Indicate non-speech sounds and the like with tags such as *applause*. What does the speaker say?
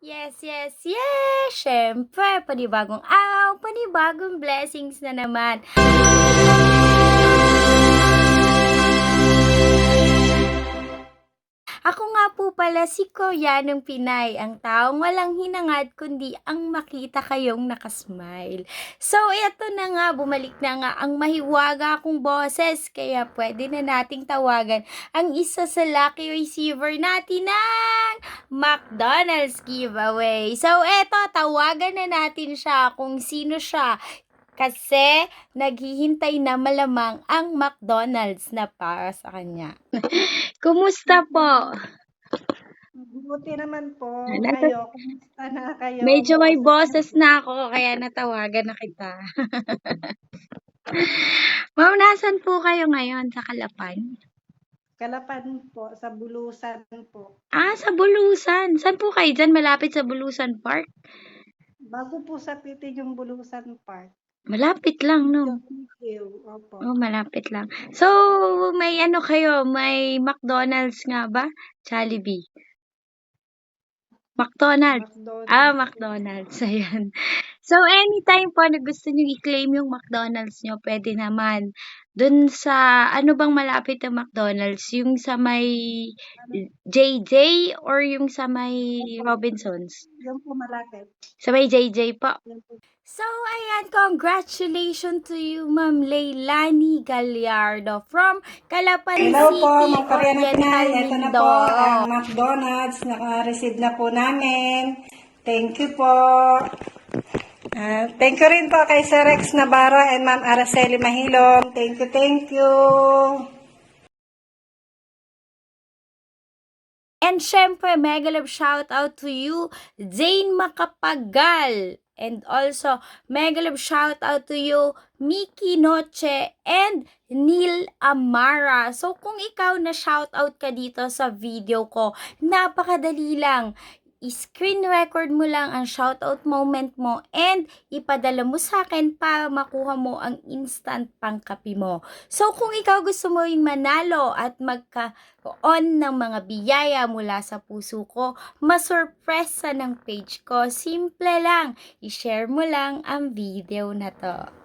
Yes, yes, yes! Siyempre, panibagong araw, panibagong blessings na naman. Pala si Koreanong Pinay, ang taong walang hinangad kundi ang makita kayong nakasmile. So, eto na nga, bumalik na nga ang mahiwaga kong boses, kaya pwede na nating tawagan ang isa sa lucky receiver natin ng McDonald's giveaway. So, eto, tawagan na natin siya kung sino siya. Kasi naghihintay na malamang ang McDonald's na para sa kanya. *laughs* Kumusta po? Buti naman po. Nasa- Kayo, kumusta na kayo? Medyo may boses na ako, kaya natawagan na kita. *laughs* Ma'am, nasan po kayo ngayon? Sa Kalapan? Kalapan po, sa Bulusan po. Ah, sa Bulusan. Saan po kayo dyan? Malapit sa Bulusan Park? Bago po sa pitin yung Bulusan Park. Malapit lang, no? Opo. Oh, malapit lang. So, may ano kayo? May McDonald's nga ba? Jollibee. McDonald's. McDonald's. Ah, McDonald's. *laughs* Ayan. So, anytime po na gusto nyo i-claim yung McDonald's nyo, pwede naman. Dun sa, ano bang malapit na McDonald's? Yung sa may JJ or yung sa may Robinsons? Yung po malapit. Sa may JJ po. So, ayan, congratulations to you, Ma'am Leilani Gallardo from Calapan Hello City, po, mga Oriental. Ito na po ang McDonald's. Naka-receive na po namin. Thank you po. Ah, thank you rin po kay Sir Rex Navarro and Ma'am Araceli Mahilom. Thank you, thank you. And syempre, mega love shout out to you, Zane Makapagal. And also, mega love shout out to you, Miki Noche and Neil Amara. So, kung ikaw na shout out ka dito sa video ko, napakadali lang. I-screen record mo lang ang shoutout moment mo and ipadala mo sa akin para makuha mo ang instant pangkapi mo. So, kung ikaw gusto mo yung manalo at magkaroon ng mga biyaya mula sa puso ko, masurpresa ng page ko, simple lang, i-share mo lang ang video na to.